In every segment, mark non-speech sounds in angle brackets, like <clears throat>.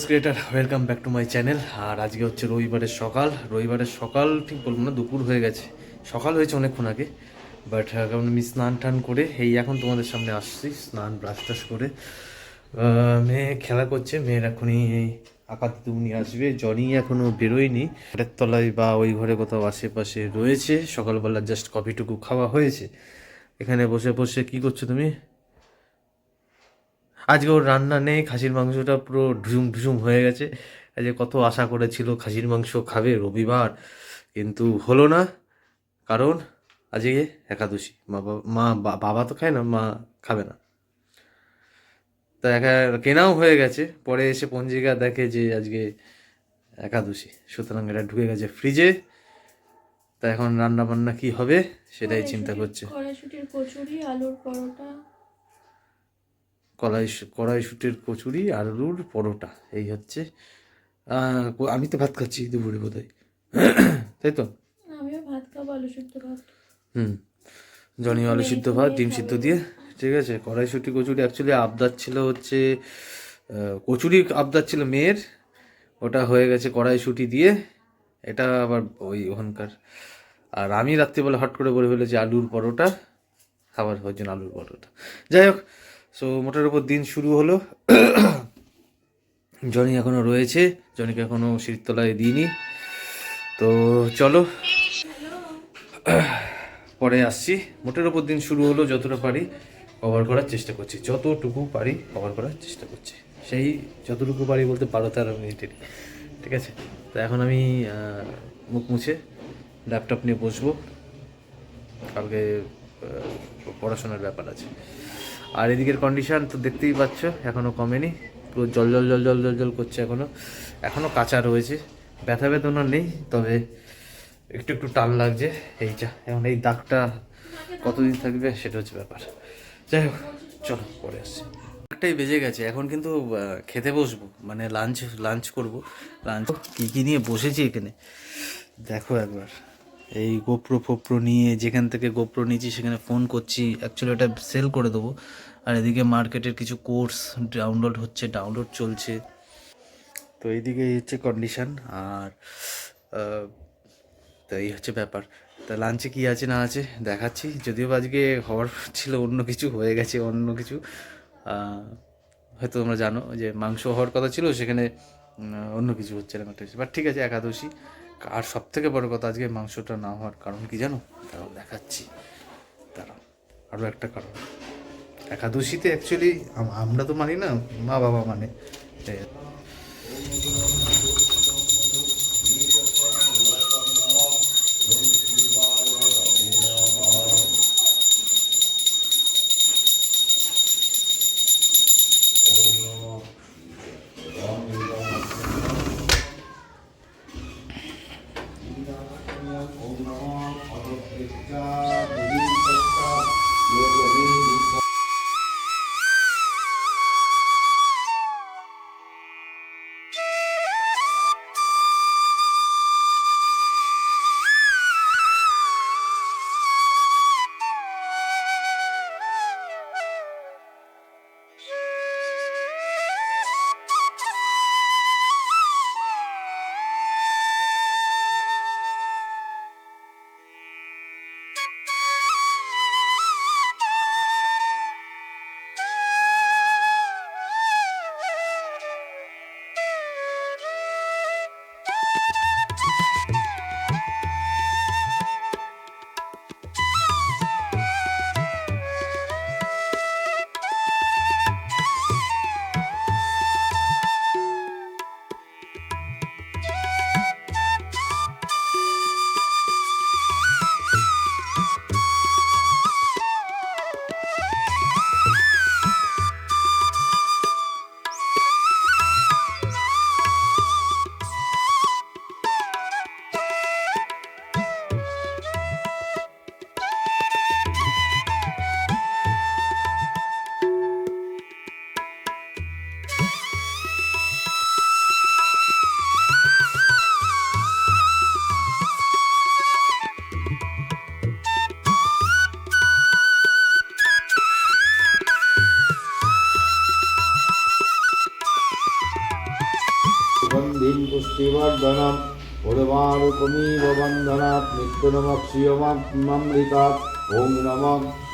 Content creator welcome back to my channel আর আজকে হচ্ছে রবিবারের সকাল। রবিবারের সকাল ঠিক বলব না, দুপুর হয়ে গেছে। সকাল হয়েছে অনেকক্ষণ আগে বাট কারণ আমি স্নান টান করে, এই এখন তোমাদের সামনে আসছি, স্নান ব্রাশ টাশ করে। মেয়ে খেলা করছে, মেয়ের এখনই এই আকাশ তুমি আসবে। জনি এখনও বেরোয়নি। ঘরের তলায় বা ওই ঘরে কোথাও আশেপাশে রয়েছে। সকালবেলা জাস্ট কফিটুকু খাওয়া হয়েছে। এখানে বসে বসে কি করছ তুমি? আজকে ওর রান্না নেই খাসির মাংসটা পুরো ঢুসুম ঢুসুম হয়ে গেছে। আজকে কত আশা করেছিল খাসির মাংস খাবে রবিবার কিন্তু হলো না। কারণ আজকে একাদশী মা বাবা মা বাবা তো খায় না মা খাবে না। তা একা কেনাও হয়ে গেছে পরে এসে পঞ্জিকা দেখে যে আজকে একাদশী সুতরাং এটা ঢুকে গেছে ফ্রিজে তা এখন রান্না বান্না কি হবে সেটাই চিন্তা করছে। কড়াইশুটির কচুরি আলুর পরোটা। কড়াই কড়াইশুটির কচুরি আলুর পরোটা এই হচ্ছে আমি তো ভাত খাচ্ছি দুপুরে বোধ হয় <clears throat> তাই তো? আমিও ভাত খাব আলু সিদ্ধ ভাত। হুম জনি আলু সিদ্ধ ভাত ডিম সিদ্ধ দিয়ে ঠিক আছে? কড়াইশুটি কচুরি অ্যাকচুয়ালি আবদার ছিল হচ্ছে কচুরি আবদার ছিল মেয়ের ওটা হয়ে গেছে কড়াইশুটি দিয়ে এটা আবার ওই ওখানকার। আর আমি রাত্রিবেলা হট করে বলে ফেলেছি আলুর পরোটা খাবার জন্য আলুর পরোটা। যাই হোক সো মোটার উপর দিন শুরু হলো। জনি এখনও রয়েছে। জনিকে এখনও শীততলায় দিইনি। তো চলো। পরে আসছি। মোটের ওপর দিন শুরু হলো যতটা পারি কভার করার চেষ্টা করছি। যতটুকু পারি কভার করার চেষ্টা করছি। সেই যতটুকু পারি বলতে বারো তেরো মিনিটের ঠিক আছে? তো এখন আমি মুখ মুছে ল্যাপটপ নিয়ে বসবো। কালকে পড়াশোনার ব্যাপার আছে। আর এদিকের কন্ডিশন তো দেখতেই পাচ্ছ এখনও কমেনি। পুরো জল জল জল জল জল জল করছে এখনও এখনও কাঁচা রয়েছে। ব্যথা বেদনা নেই, তবে একটু একটু টান লাগছে। এই যা এখন এই দাগটা কতদিন থাকবে সেটা হচ্ছে ব্যাপার। যাই হোক, চলো, পরে আসছি। একটাই বেজে গেছে, এখন কিন্তু খেতে বসবো মানে লাঞ্চ লাঞ্চ করব। লাঞ্চ কী কী নিয়ে বসেছি এখানে? দেখো একবার। এই গোপ্রো ফোপ্রো নিয়ে যেখান থেকে গোপ্রো নিয়েছি, সেখানে ফোন করছি। অ্যাকচুয়ালি ওটা সেল করে দেবো। আর এদিকে মার্কেটের কিছু কোর্স ডাউনলোড হচ্ছে ডাউনলোড চলছে। তো এইদিকে এই হচ্ছে কন্ডিশন আর তো এই হচ্ছে ব্যাপার। তা লাঞ্চে কী আছে না আছে দেখাচ্ছি। যদিও আজকে হওয়ার ছিল অন্য কিছু, হয়ে গেছে অন্য কিছু। হয়তো তোমরা জানো যে মাংস হওয়ার কথা ছিল, সেখানে অন্য কিছু হচ্ছে না। বাট ঠিক আছে, একাদশী। আর সব থেকে বড় কথা আজকে মাংসটা না হওয়ার কারণ কি জানো? তারাও দেখাচ্ছি। তারা আরও একটা কারণ। একাদশীতে অ্যাকচুয়ালি আমরা তো মানি না মা বাবা মানে।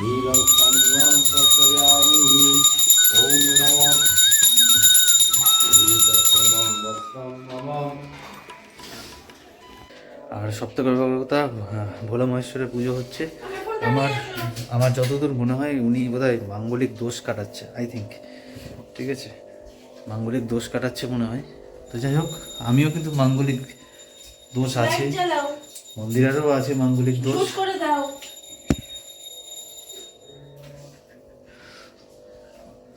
নীলং সঙ্গম সর্পয়ামি ওম নম নীলকমম বস্ত্রম নমঃ আর সপ্তকের কথা ভোলা মহেশ্বরের পুজো হচ্ছে। আমার আমার যতদূর মনে হয় উনি বোধহয় মাঙ্গলিক দোষ কাটাচ্ছে আই থিঙ্ক ঠিক আছে? মাঙ্গলিক দোষ কাটাচ্ছে মনে হয়। তো যাই হোক আমিও কিন্তু মাঙ্গলিক দোষ আছে। মন্দিরেরও আছে মাঙ্গলিক দোষ। শুট করে দাও।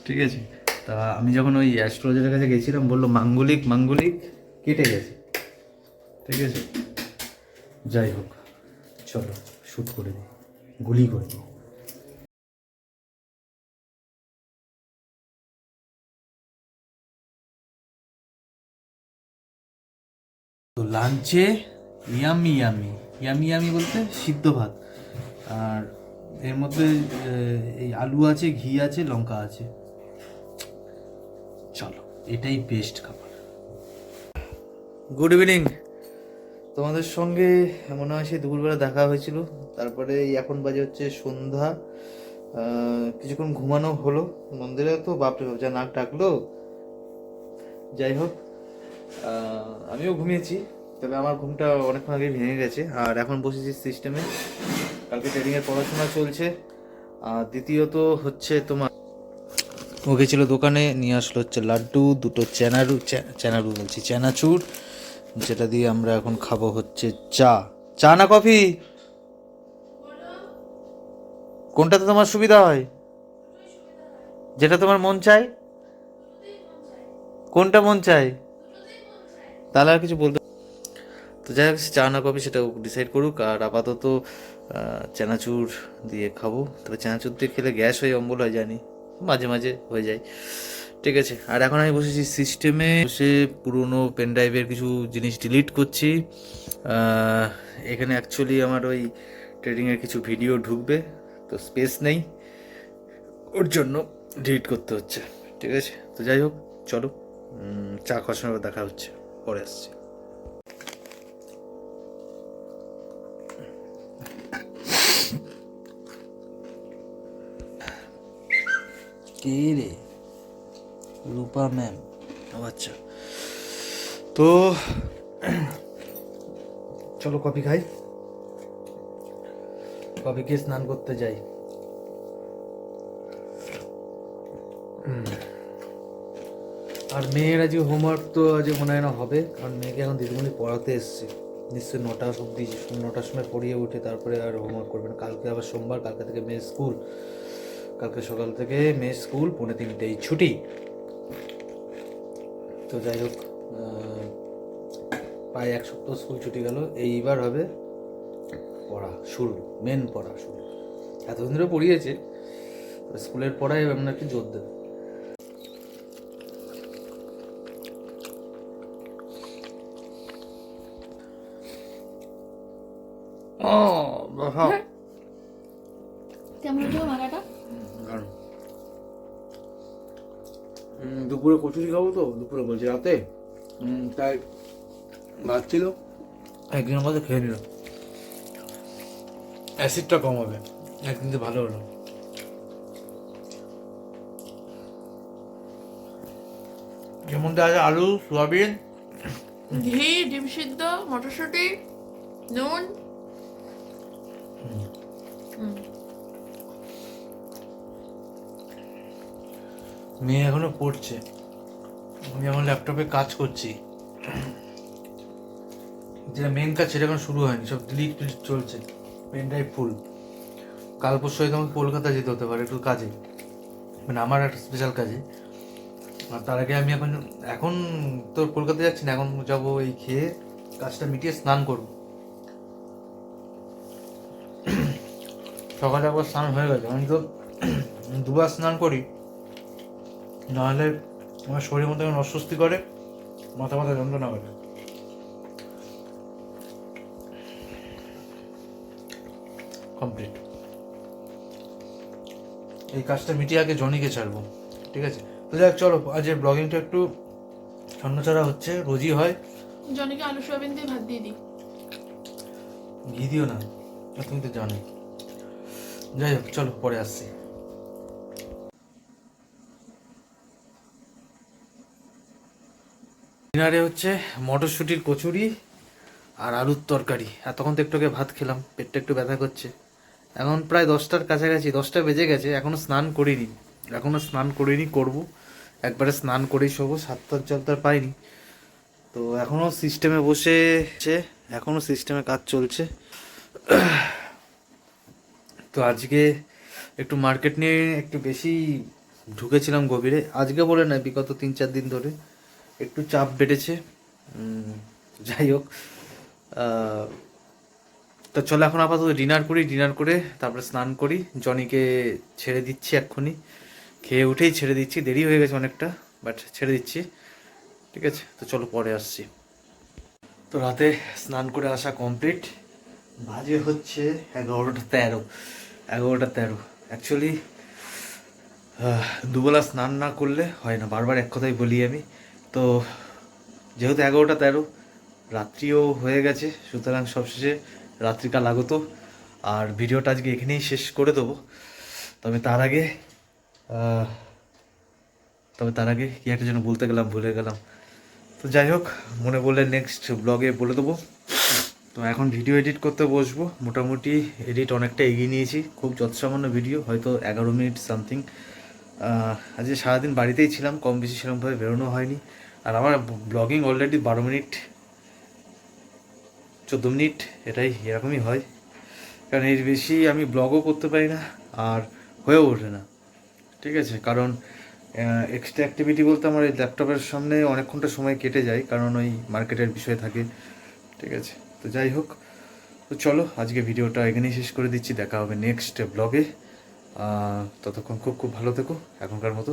ঠিক আছে। তা আমি যখন ওই অ্যাস্ট্রোলজারের কাছে গেছিলাম বলল মাঙ্গলিক মাঙ্গলিক কেটে গেছে। ঠিক আছে? যাই হোক চলো শ্যুট করে দিই। গুলি করে দিই। তো লাঞ্চে ইয়ামি ইয়ামি। ইয়ামি ইয়ামি বলতে সিদ্ধ ভাত। আর এর মধ্যে এই আলু আছে, ঘি আছে, লঙ্কা আছে। চলো, এটাই বেস্ট খাবার। গুড ইভিনিং তোমাদের সঙ্গে মনে হয় সেই দুপুরবেলা দেখা হয়েছিল। তারপরে এখন বাজে হচ্ছে সন্ধ্যা। কিছুক্ষণ ঘুমানো হলো। মন্দিরে তো বাপরে বাপ, যা নাক ডাকলো। যাই হোক আমিও ঘুমিয়েছি। তবে আমার ঘুমটা অনেকক্ষণ আগে ভেঙে গেছে। আর এখন বসেছি সিস্টেমে। কালকে ট্রেডিংয়ের পড়াশোনা চলছে। আর দ্বিতীয়ত হচ্ছে তোমার, ও গেছিল দোকানে, নিয়ে আসলো হচ্ছে লাড্ডু, দুটো চেনারু, চে- চেনারু বলছি, চেনাচুর। যেটা দিয়ে আমরা এখন খাব হচ্ছে চা। চা না কফি? কোনটাতে তোমার সুবিধা হয়? যেটা তোমার মন চায়? কোনটা মন চায়? তাহলে আর কিছু বলতে তো যাই হোক চা না কফি সেটা ডিসাইড করুক, আর আপাতত চানাচুর দিয়ে খাব। তবে চানাচুর দিয়ে খেলে গ্যাস হয়ে অম্বল হয়, জানি। মাঝে মাঝে হয়ে যায়। ঠিক আছে, আর এখন আমি বসেছি সিস্টেমে বসে পুরনো পেন ড্রাইভের কিছু জিনিস ডিলিট করছি। এখানে অ্যাকচুয়ালি আমার ওই ট্রেডিংয়ের কিছু ভিডিও ঢুকবে, তো স্পেস নেই। ওর জন্য ডিলিট করতে হচ্ছে। ঠিক আছে, তো যাই হোক, চলো। চা খাওয়ার সময় দেখা হচ্ছে। পরে আসছি। কে রে? রূপা ম্যাম। আচ্ছা। তো চলো কফি খাই। কফি খেয়ে স্নান করতে যাই। আর মেয়ের আজকে হোমওয়ার্ক তো আজ মনে হয় না হবে, কারণ মেয়েকে এখন দিদিমণি পড়াতে এসছে। নিশ্চয়ই নটা অবধি, নটার সময় পড়িয়ে উঠে তারপরে আর হোমওয়ার্ক করবেন কালকে আবার সোমবার, কালকে থেকে মেয়ে স্কুল কালকে সকাল থেকে মেয়ে স্কুল, পৌনে তিনটেই ছুটি। তো যাই হোক প্রায় এক সপ্তাহ স্কুল ছুটি গেল, এইবার হবে পড়া শুরু মেন পড়া শুরু। এতদিন ধরে পড়িয়েছে, স্কুলের পড়ায় আমরা একটু জোর দেবে ও বাবা কেমন হচ্ছে মাখাটা দারুণ। উম, দুপুরে কচুরি খাব তো দুপুরে বলছি রাতে। তাই ভাত ছিল একদিনের মধ্যে খেয়ে নিলাম অ্যাসিডটা কম হবে একদিন তো ভালো হলো। যেমন আছে আলু সোয়াবিন? ঘি ডিম সিদ্ধ মটরশুঁটি নুন। হুম। মেয়ে এখনও পড়ছে। আমি আমার ল্যাপটপে কাজ করছি। যেটা মেন কাজ সেটা এখন শুরু হয়নি, সব ডিলিট টিলিট চলছে পেন ড্রাইভ ফুল কাল পরশু হয়তো আমাকে কলকাতা যেতে হতে পারে একটু কাজে মানে আমার একটা স্পেশাল কাজে। আর তার আগে আমি এখন এখন তো কলকাতা যাচ্ছি না, এখন যাব এই খেয়ে কাজটা মিটিয়ে স্নান করব। সকালে একবার স্নান হয়ে গেছে, আমি তো দুবার স্নান করি। নাহলে আমার শরীরের মধ্যে অস্বস্তি করে মাথা মাথা যন্ত্রণা করে। কমপ্লিট এই কাজটা মিটিয়ে আগে জনিকে ছাড়বো ঠিক আছে? তো যাক চলো আজের ব্লগিংটা একটু ছন্নছাড়া হচ্ছে রোজই হয়। জনিকে আলু সোয়াবিন দিয়ে ভাত দিয়ে দিই। ঘি দিও না তুমি তো জানো যাই হোক চলো পরে আসছি। ডিনারে হচ্ছে মটরশুঁটির কচুরি আর আলুর তরকারি। এতক্ষণ তো একটু ভাত খেলাম, পেটটা একটু ব্যথা করছে। এখন প্রায় দশটার কাছাকাছি, দশটা বেজে গেছে এখনও স্নান করিনি। এখনও স্নান করিনি, করব। একবারে স্নান করেই শোবো সাতটার জল তো আর পাইনি। তো এখনও সিস্টেমে বসে এখনও সিস্টেমে কাজ চলছে। তো আজকে একটু মার্কেট নিয়ে একটু বেশি ঢুকেছিলাম গভীরে। আজকে বলে না বিগত তিন চার দিন ধরে। একটু চাপ বেড়েছে। যাই হোক। তো চলো এখন আপাতত ডিনার করি, ডিনার করে তারপরে স্নান করি। জনিকে ছেড়ে দিচ্ছি এক্ষুনি। খেয়ে উঠেই ছেড়ে দিচ্ছি। দেরি হয়ে গেছে অনেকটা বাট ছেড়ে দিচ্ছি। ঠিক আছে? তো চলো পরে আসছি। তো রাতে স্নান করে আসা কমপ্লিট বাজে হচ্ছে এগারোটা তেরো। এগারোটা তেরো। অ্যাকচুয়ালি দুবেলা স্নান না করলে হয় না। বারবার এক কথাই বলি আমি। তো যেহেতু এগারোটা তেরো, রাত্রিও হয়ে গেছে, সুতরাং সবশেষে রাত্রিকাল আগত। আর ভিডিওটা আজকে এখানেই শেষ করে দেবো। তবে তার আগে তবে তার আগে কি একটা যেন বলতে গেলাম, ভুলে গেলাম। তো যাই হোক, মনে বললে নেক্সট ব্লগে বলে দেবো। তো এখন ভিডিও এডিট করতে বসবো। মোটামুটি এডিট অনেকটা এগিয়ে নিয়েছি। খুব যৎসামান্য ভিডিও হয়তো এগারো মিনিট সামথিং আজকে সারাদিন বাড়িতেই ছিলাম, কম বেশি সেরকমভাবে বেরোনো হয়নি। আর আমার ব্লগিং অলরেডি বারো মিনিট, চোদ্দ মিনিট, এটাই এরকমই হয়। কারণ এর বেশি আমি ব্লগও করতে পারি না আর হয়েও ওঠে না। ঠিক আছে? কারণ এক্সট্রা অ্যাক্টিভিটি বলতে আমার এই ল্যাপটপের সামনে অনেকক্ষণটা সময় কেটে যায়, কারণ ওই মার্কেটের বিষয় থাকে। ঠিক আছে? তো যাই হোক, তো চলো আজকে ভিডিওটা এখানেই শেষ করে দিচ্ছি। দেখা হবে নেক্সট ব্লগে ততক্ষণ খুব খুব ভালো থেকো এখনকার মতো।